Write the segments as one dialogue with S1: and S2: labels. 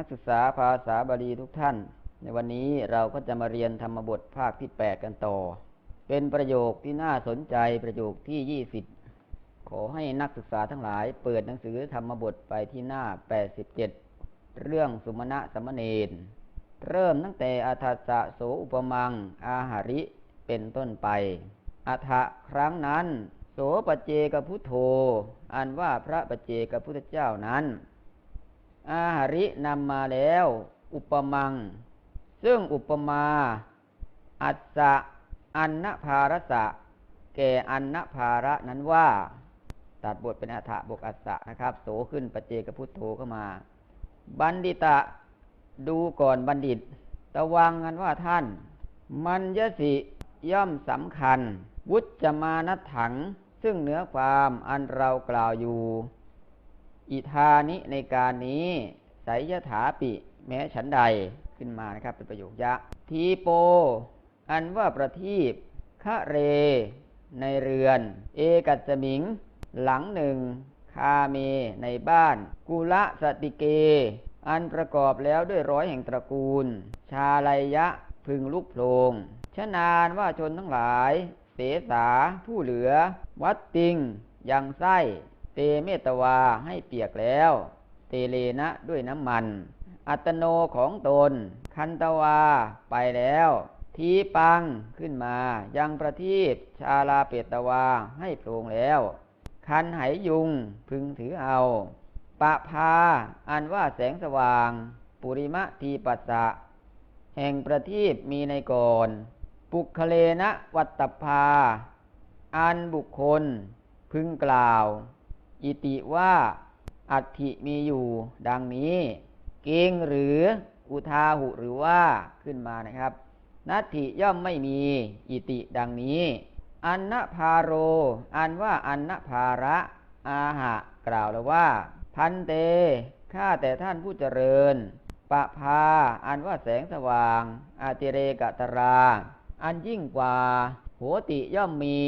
S1: วัสดีนักศึกษาภาษาบาลีทุกท่าน ในวันนี้เราก็จะมาเรียนธรรมบทภาคที่ 8 กันต่อ เป็นประโยคที่น่าสนใจประโยคที่ 20 ขอให้นักศึกษาทั้งหลายเปิดหนังสือธรรมบทไปที่หน้า 87 เรื่องสุมาณะสมณเณรเริ่มตั้งแต่อัฏสะโสอุปมัง อาหาริเป็นต้นไปอัฏฐะครั้งนั้น โสปเจกพุทโธ อันว่าพระปเจกพุทธเจ้านั้น อาหารินำมาแล้ว อุปมัง ซึ่งอุปมา อัสสะอันนภารสะ แก่อันนภาระนั้นว่า ตัดบทเป็นอัฏฐบกอัสสะนะครับ โสขึ้นปเจกพุทโธเข้ามา บัณฑิตะดูก่อนบัณฑิตตะวังกันว่าท่าน มันยสิย่อมสำคัญ วุจมานัถัง ซึ่งเนื้อความอันเรากล่าวอยู่ อิธานิในการนี้ไสยถาปิ แม้ฉันใดขึ้นมานะครับ เป็นประโยคยะ ทีโป อันว่าประทีปคะเร ในเรือน เอกัจมิง หลังหนึ่ง คาเม ในบ้าน กุละสติเก อันประกอบแล้วด้วยร้อยแห่งตระกูล ชาลยะพึงลุกโพลงชนานว่าชนทั้งหลาย เสสาผู้เหลือ วัดติงยังไส้ เตเมตวาให้เปียกแล้ว เตเลนะด้วยน้ำมัน อัตโนของตน คันตวาไปแล้ว ทีปังขึ้นมา ยังประทีปชาลาเปตวาให้โปร่งแล้ว คันไหยุงพึงถือเอา ปะพา อันว่าแสงสว่าง ปุริมะทีปัสสะ แห่งประทีปมีในก่อน ปุคเลนะวัตตภา อันบุคคลพึงกล่าว อิติว่าอัติมีอยู่ดังนี้ เกงหรืออุทาหุหรือว่าขึ้นมานะครับนัตถิย่อมไม่มีอิติดังนี้ อันนภาโร อันว่าอันนภาระอาหะกล่าวแล้วว่า พันเตข้าแต่ท่านผู้เจริญปะพา อันว่าแสงสว่าง อาติเรกตรา อันยิ่งกว่า โหติย่อมมี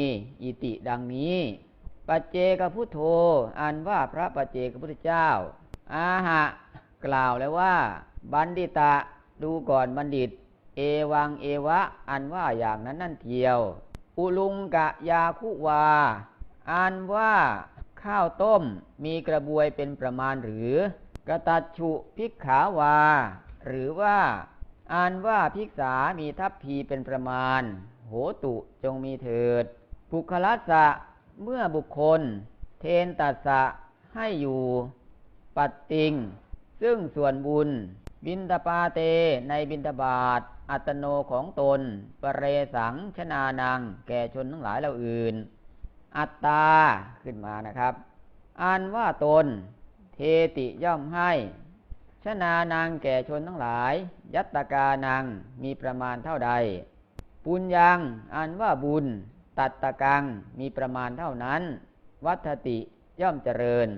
S1: อิติดังนี้ ปัจเจกพุทโธอันว่าพระปัจเจกพุทธเจ้า อาหะ กล่าวแล้วว่า บัณฑิตะดูก่อนบัณฑิต เอวังเอวะ อันว่าอย่างนั้นนั่นเทียว อุลุงกะยาคุวา อันว่าข้าวต้มมีกระบวยเป็นประมาณหรือ กระตัดฉุพิกขาวา หรือว่าอันว่าพิกษามีทัพพีเป็นประมาณ โหตุจงมีเถิดปุคลัสสะ เมื่อบุคคล เทนตัสสะให้อยู่ ปัตติง ซึ่งส่วนบุญ บินตปาเตในบินตบาท อัตโนของตนปเรสังชนานัง แก่ชนทั้งหลายเหล่าอื่น อัตตาขึ้นมานะครับอันว่าตน เทติย่อมให้ชนานังแก่ชนทั้งหลาย ยัตตกานังมีประมาณเท่าใด ปุญญังอันว่าบุญ ตัดตตกังมีประมาณเท่านั้น วัฏติย่อมเจริญ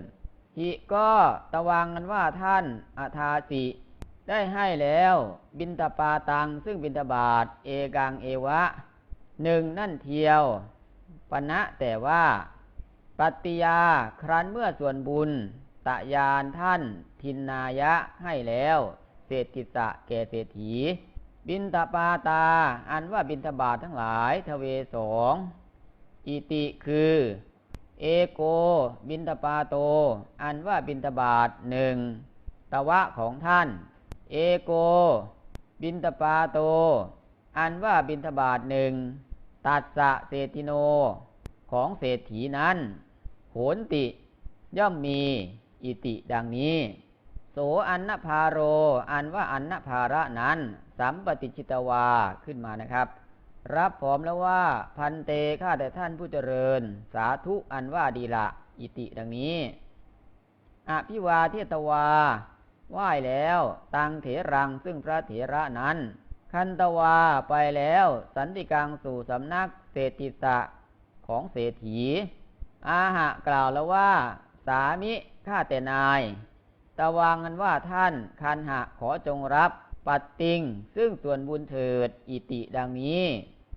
S1: หิก็ตะวังกันว่าท่านอาทาสิได้ให้แล้ว บินตปาตัง ซึ่งบินตบาท เอกังเอวะหนึ่งนั่นเทียวปณะแต่ว่า ปัตติยาครั้นเมื่อส่วนบุญ ตะยานท่าน ทินนายะให้แล้ว เศรษฐิสะแก่เศรษฐี บินตปาตา อันว่าบินทบาททั้งหลายทเวสองอิติคือ เอโก บินตปาโต อันว่าบินตบาทหนึ่งตะวะของท่าน เอโก บินตปาโต อันว่าบินทบาทหนึ่งตัสสะเศรษฐิโนของเศรษฐีนั้นโหนติย่อมมีอิติดังนี้ โสอันนภาโร อันว่าอันนภาระนั้น สัมปติชิตวาขึ้นมานะครับ รับพร้อมแล้วว่าพันเตข้าแต่ท่านผู้เจริญ สาธุอันว่าดีละอิติดังนี้อภิวาเทตวาไหว้แล้ว ตังเถรังซึ่งพระเถระนั้น คันตวาไปแล้ว สันติกังสู่สำนักเศรษฐิสะของเศรษฐี อาหะกล่าวแล้วว่า สามิข้าแต่นาย ตะวังกันว่าท่านคันหะขอจงรับ ปัตติง ซึ่งส่วนบุญเถิดอิติดังนี้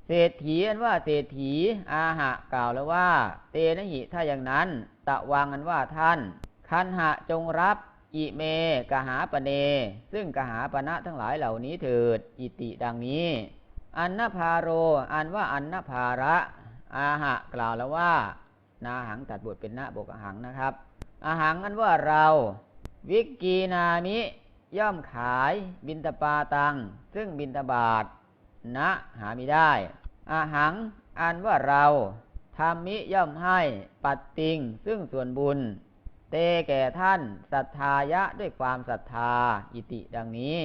S1: เศรษฐีอันว่าเศรษฐีอาหะกล่าวแล้วว่า เตนะหิถ้าอย่างนั้นตะวังกันว่าท่าน คันหะจงรับอิเมกหาปเน ซึ่งกหาปณะทั้งหลายเหล่านี้เถิด อิติดังนี้ อันนภาโร อันว่าอันนภาระ อาหะกล่าวแล้วว่า นาหังตัดบทเป็นนาบกหังนะครับ อาหังอันว่าเรา วิกกีนามิย่อมขายบินตปาตัง ซึ่งบินตบาทนะหามิได้ อาหังอันว่าเราทำมิย่อมให้ปัดติง ซึ่งส่วนบุญ เตแก่ท่านศรัทธายะด้วยความศรัทธาอิติดังนี้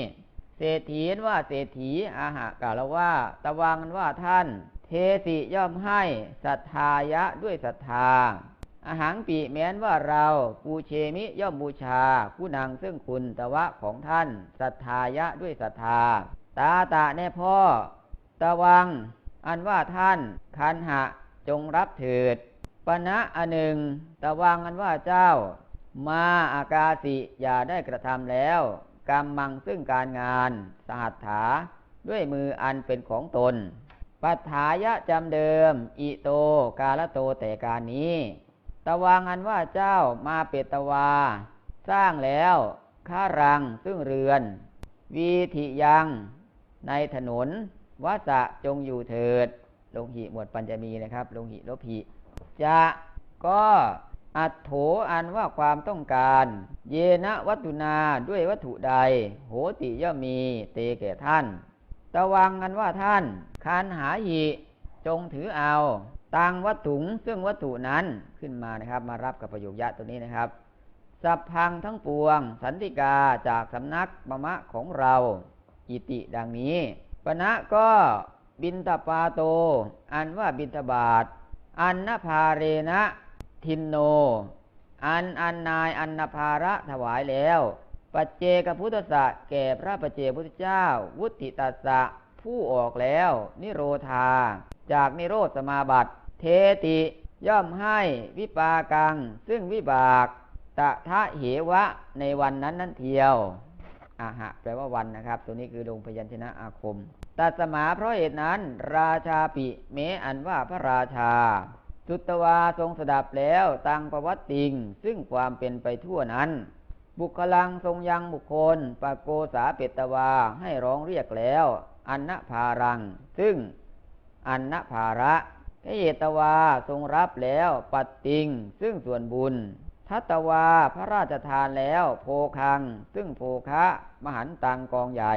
S1: เศรษฐีนว่าเศรษฐีอาหะกล่าวแล้วว่า ตะวังว่าท่าน เทสิย่อมให้ศรัทธายะด้วยศรัทธา อาหังปีแม้นว่าเราปูเชมิย่อมบูชาผู้นางซึ่งคุณตะวะของท่านศรัทธายะด้วยศรัทธา ตาตาแน่พ่อ ตะวัง อันว่าท่านคันหะจงรับเถิดปณะอันหนึ่ง ตะวังอันว่าเจ้า มาอากาสิอย่าได้กระทำแล้วกรรมมังซึ่งการงาน สหัตถาด้วยมืออันเป็นของตนปัฏฐายะจำเดิม อิโตกาลโตแต่การนี้ ตวังอันว่าเจ้ามาเปตวา สร้างแล้วข้ารังซึ่งเรือน วีทิยังในถนนวัสะจงอยู่เถิด ลงหิหมวดปัญจมีนะครับ ลงหิลบหิจะก็อัตโถอันว่าความต้องการ เยนะวัตุนาด้วยวัตถุใด โหติย่อมมีเตแก่ท่าน ตวังอันว่าท่านคานหาหิจงถือเอา ตังวัตถุงซึ่งวัตถุนั้นขึ้นมานะครับ มารับกับประโยคยะตัวนี้นะครับสัพพังทั้งปวง สันติกาจากสำนักมะมะของเรา อิติดังนี้ปณะก็บินตปาโต อันว่าบินตบาทอันนภาเรนะทินโน อันอันนายอันนภาระถวายแล้ว ปัจเจกพุทธะแก่พระปัจเจกพุทธเจ้า วุติตัสสะผู้ออกแล้ว นิโรธา จากนิโรธสมาบัติ เทติย่อมให้วิปากัง ซึ่งวิบากตะทะเหวะในวันนั้นนั้นเทียวอาหะแปลว่าวันนะครับ ตัวนี้คือลงพยัญชนะอาคมตัสมาเพราะเหตุนั้น ราชาปิเมอันว่าพระราชาสุตวาทรงสดับแล้วตังประวัติติง ซึ่งความเป็นไปทั่วนั้น บุคลังทรงยังบุคคลปะโกสาเปตตวาให้ร้องเรียกแล้ว อันนภารัง ซึ่งอันนภาระ พระเยตวาทรงรับแล้วปัดติง ซึ่งส่วนบุญ ทัตวาพระราชทานแล้วโพคัง ซึ่งโพคะ มหันตังกองใหญ่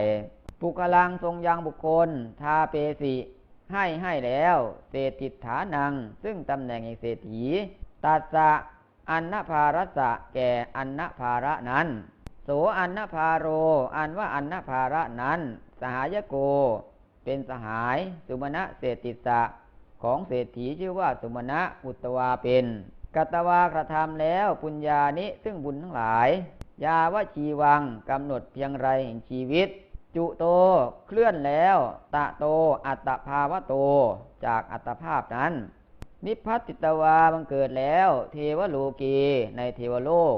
S1: ปุกลังทรงยังบุคคล ทาเปสิให้ให้แล้วเศรษฐิฐานัง ซึ่งตำแหน่งแห่งเศรษฐีตัสสะอันนภารัสสะแก่อันนภาระนั้น โสอันนภาโร อันว่าอันนภาระนั้น สหายโก เป็นสหาย สุมาณะเศรษฐิสะ ของเศรษฐีชื่อว่าสุมาณะอุตวาเป็นกัตวากระทำแล้วปุญญานิซึ่งบุญทั้งหลาย ยาวชีวังกำหนดเพียงไรแห่งชีวิต จุโตเคลื่อนแล้ว ตะโตอัตภาวะโตจากอัตภาพนั้น นิพพัติตวาบังเกิดแล้ว เทวโลกีในเทวโลก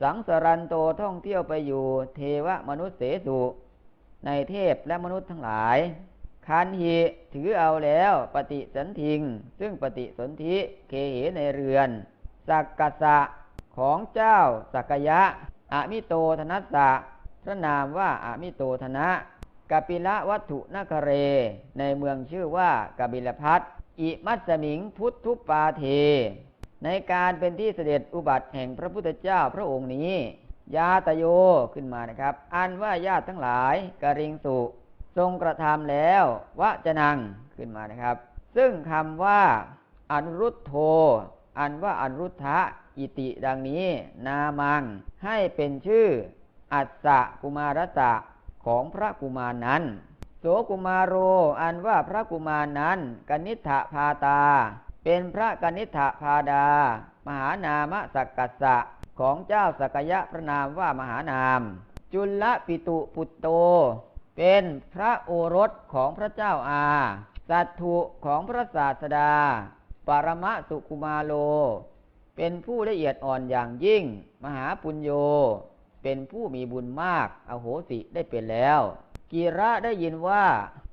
S1: สังสรันโตท่องเที่ยวไปอยู่ เทวมนุษย์เสสุในเทพและมนุษย์ทั้งหลาย คันหิถือเอาแล้วปฏิสันทิง ซึ่งปฏิสนธิเคเหในเรือน สักกะสะของเจ้าสักยะอมิโตธนัสสะพระนามว่าอมิโตธนะกปิละวัตถุนคเร ในเมืองชื่อว่ากบิลพัทอิมัสสมิงพุทธุปาเท ในการเป็นที่เสด็จอุบัติแห่งพระพุทธเจ้าพระองค์นี้ ยาตโยขึ้นมานะครับ อันว่าญาติทั้งหลายกริงสุ ทรงกระทำแล้ววะจะนังขึ้นมานะครับ ซึ่งคำว่าอนุรุตโท อันว่าอนุรุทธะอิติดังนี้ นามัง ให้เป็นชื่อ อัสสะกุมารสะของพระกุมารนั้น โสกุมารโร อันว่าพระกุมารนั้นกนิษฐพาตา เป็นพระกนิษฐพาดา มหานามสักกัสสะของเจ้าสักยะพระนามว่ามหานาม จุลปิตุปุตโต เป็นพระโอรสของพระเจ้าอาสัตถุของพระศาสดา ปรมะสุกุมาโล เป็นผู้ละเอียดอ่อนอย่างยิ่ง มหาปุญโย เป็นผู้มีบุญมาก อโหสิได้เป็นแล้ว กีระได้ยินว่า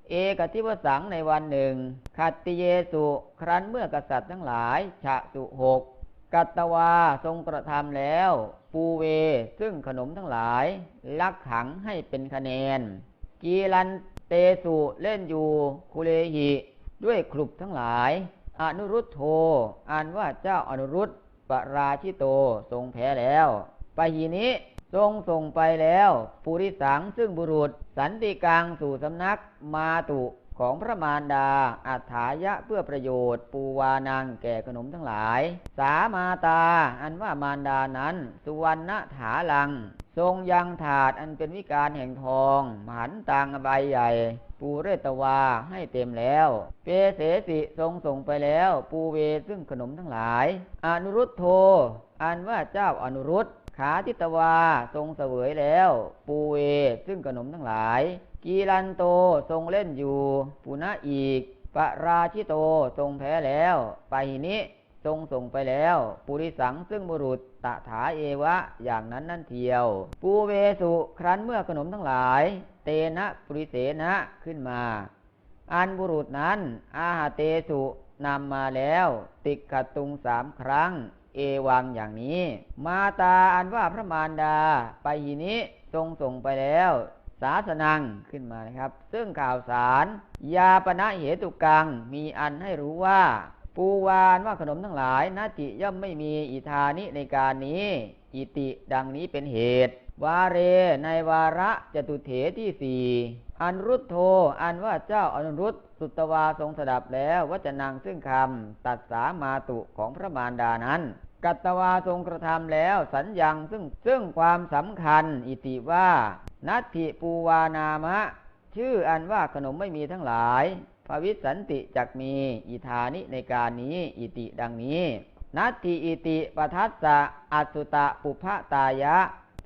S1: เอกทิวสังในวันหนึ่งขัตติเยสุครั้นเมื่อกษัตริย์ทั้งหลายฉะสุหกกัตตวาทรงกระทำแล้ว ปูเวซึ่งขนมทั้งหลาย ลักขังให้เป็นคะแนน กีรันเตสุเล่นอยู่คุเลหิด้วยครุบทั้งหลาย อนุรุตโธอ่านว่าเจ้าอนุรุตปราชิโตทรงแพ้แล้วปหีนี้ทรงส่งไปแล้ว ปุริสังซึ่งบุรุษ สันติกังสู่สำนักมาตุ ของพระมารดาอัฏฐายะเพื่อประโยชน์ปูวานังแก่ขนมทั้งหลาย สามาตา อันว่ามารดานั้น สุวรรณถาลัง ทรงยังถาดอันเป็นวิการแห่งทองหันตังใบใหญ่ ปูเรตวาให้เต็มแล้ว เปเสสิทรงส่งไปแล้ว ปูเวซึ่งขนมทั้งหลาย อนุรุตโท อันว่าเจ้าอนุรุตขาทิตวาทรงเสวยแล้ว ปูเวซึ่งขนมทั้งหลาย กีรันโตทรงเล่นอยู่ ปุณะอีก ปราชิโตทรงแพ้แล้ว ไปหินิทรงส่งไปแล้ว ปุริสังซึ่งบุรุษตถาเอวะ อย่างนั้นนั่นเทียว ปูเวสุครั้นเมื่อขนมทั้งหลาย เตนะปุริเสนะขึ้นมา อันบุรุษนั้น อาหาเตสุนำมาแล้ว ติกขตุงสามครั้ง เอวังอย่างนี้ มาตาอันว่าพระมารดา ไปหินิทรงส่งไปแล้ว ศาสนังขึ้นมานะครับ ซึ่งข่าวสาร ยาปณะเหตุกัง มีอันให้รู้ว่า ปูวานว่าขนมทั้งหลายนาติย่อมไม่มีอิทานิในการนี้ อิติดังนี้เป็นเหตุวาเรในวาระจตุเถที่สี่อันรุตโทอันว่าเจ้าอนุรุตสุตวาทรงสดับแล้ววัจนังซึ่งคำตัดสามาตุของพระมารดานั้น กัตวาทรงกระทำแล้วสัญญังซึ่งซึ่งความสำคัญอิติว่า นัตถิปูวานามะ ชื่ออันว่าขนมไม่มีทั้งหลายภวิสันติจักมีอิธานิในการนี้ อิติดังนี้ นัตถิอิติปทัสสะอัสสุตะปุพะตายะ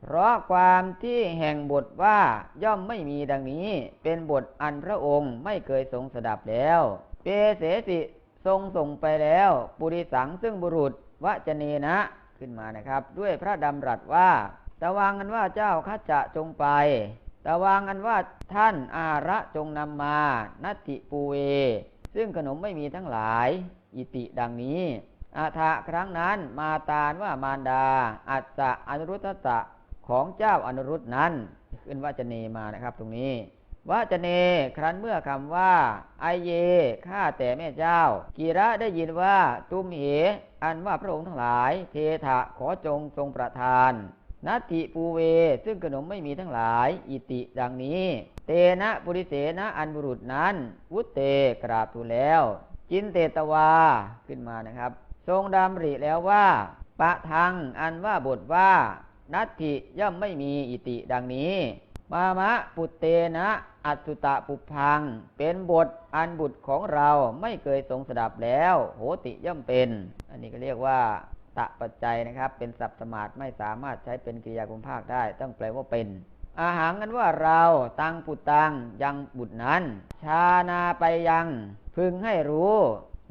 S1: เพราะความที่แห่งบทว่าย่อมไม่มีดังนี้ เป็นบทอันพระองค์ไม่เคยทรงสดับแล้ว เปเสสิทรงส่งไปแล้วปุริสังซึ่งบุรุษวจเนนะขึ้นมานะครับ ด้วยพระดำรัสว่า ตะวังกันว่าเจ้าข้าจะจงไปตะวางกันว่าท่านอาระจงนำมานัตติปูเว ซึ่งขนมไม่มีทั้งหลาย อิติดังนี้อาทะครั้งนั้นมาตานว่ามารดา อัสสะอนุรุตตะของเจ้าอนุรุตนั้น ขึ้นว่าจะเนมานะครับตรงนี้ว่าจะเนครั้นเมื่อคำว่าไอเยข้าแต่แม่เจ้า กีระได้ยินว่า ตุมเห อันว่าพระองค์ทั้งหลาย เทถะขอจงทรงประทาน นัตติปูเว ซึ่งขนมไม่มีทั้งหลาย อิติดังนี้ เตนะปุริเสนะอันบุรุษนั้นวุตเตกราบทูลแล้ว จินเตตวาขึ้นมานะครับ ทรงดำริแล้วว่าปะทังอันว่าบทว่า นัตถิย่อมไม่มีอิติดังนี้ มามะปุตเตนะอัตสุตะปุพัง เป็นบทอันบุตรของเราไม่เคยทรงสดับแล้ว โหติย่อมเป็น อันนี้ก็เรียกว่า ตะปัจจัยนะครับ เป็นศัพสมาร์ทไม่สามารถใช้เป็นกริยาคุมภาคได้ ต้องแปลว่าเป็น อาหารกันว่าเราตังปุตตังยังบุตรนั้น ชานาไปยัง พึงให้รู้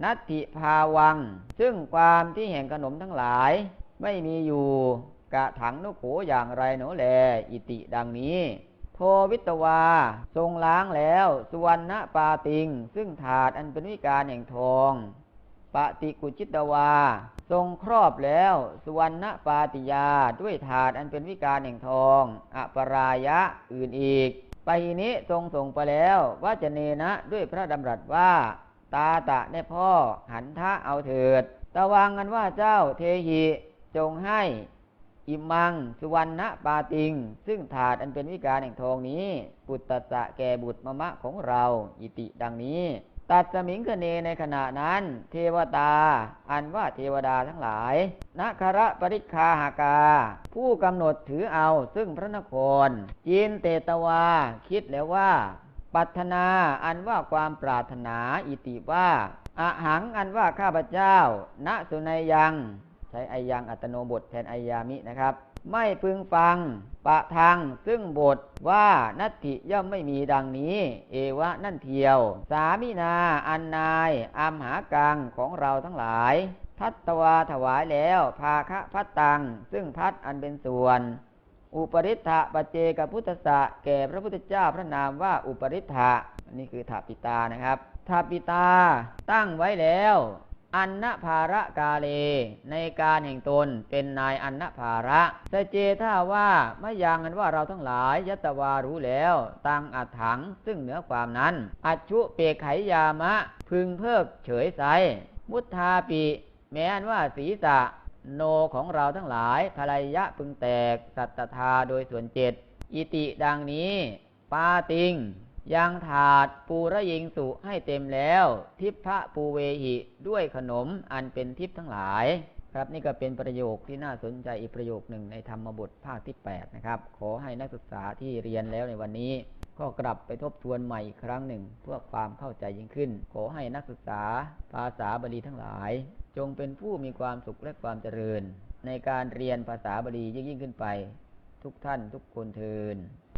S1: นัตถิภาวัง ซึ่งความที่แห่งขนมทั้งหลาย ไม่มีอยู่กะถังนุโขอย่างไรหนอแล อิติดังนี้ โทวิตวา ทรงล้างแล้วสุวรรณปาติง ซึ่งถาดอันเป็นวิการแห่งทองปฏิกุจิตวา ทรงครอบแล้วสุวรรณปาติยาด้วยถาดอันเป็นวิการแห่งทองอปรายะอื่นอีกไปนี้ทรงส่งไปแล้วว่าจะเนนะด้วยพระดำรัสว่า ตาตะได้พ่อหันทะเอาเถิดตะวังกันว่าเจ้าเทหิจงให้ อิมัง สุวรรณปาติง ซึ่งถาดอันเป็นวิการแห่งทองนี้ ปุตตะสะแก่บุตรมะมะของเรา อิติดังนี้ ตัดสมิงคเนในขณะนั้น เทวตา อันว่าเทวดาทั้งหลายนาคระปริคาหากา ผู้กำหนดถือเอาซึ่งพระนครจินเตตวา คิดแล้วว่า ปัถนาอันว่าความปรารถนาอิติว่าอะหังอันว่าข้าพเจ้า ณสุนัยยัง ใช้ไอยังอัตโนบทแทนไอยามินะครับ ไม่พึงฟัง ปะทังซึ่งบทว่านัตถิย่อมไม่มีดังนี้ เอวะนั่นเทียว สามินาอันนายอัมหากังของเราทั้งหลาย ทัตตวาถวายแล้วภาคะพัตตัง ซึ่งพัดอันเป็นส่วน อุปริ t ถะปเจกพุทธะแก่พระพุทธเจ้าพระนามว่าอุปริ t ถะนนี้คือถาปิตานะครับถาปิตาตั้งไว้แล้ว อันนภาระกาเล ในการแห่งตนเป็นนายอันนภาระสเจถ้าว่าไม่ยังกันว่าเราทั้งหลายยัตวารู้แล้ว ตังอัดถังซึ่งเหนือความนั้น อัจชุเปกไขยามะ พึงเพิกเฉยใส มุทธาปิ แม้นว่าศีระโนของเราทั้งหลายภรรยะพึงแตก สัตตธาโดยส่วนเจ็ดอิติดังนี้ ปาติง ยังถาดปูระยิงสุให้เต็มแล้ว ทิพะปูเวหิด้วยขนมอันเป็นทิพทั้งหลาย ครับนี่ก็เป็นประโยคที่น่าสนใจอีกประโยคหนึ่งในธรรมบทภาคที่ 8 นะครับ ขอให้นักศึกษาที่เรียนแล้วในวันนี้ ก็กลับไปทบทวนใหม่อีกครั้งหนึ่ง เพื่อความเข้าใจยิ่งขึ้น ขอให้นักศึกษาภาษาบาลีทั้งหลาย จงเป็นผู้มีความสุขและความเจริญ ในการเรียนภาษาบาลียิ่งยิ่งขึ้นไป ทุกท่านทุกคนเทิน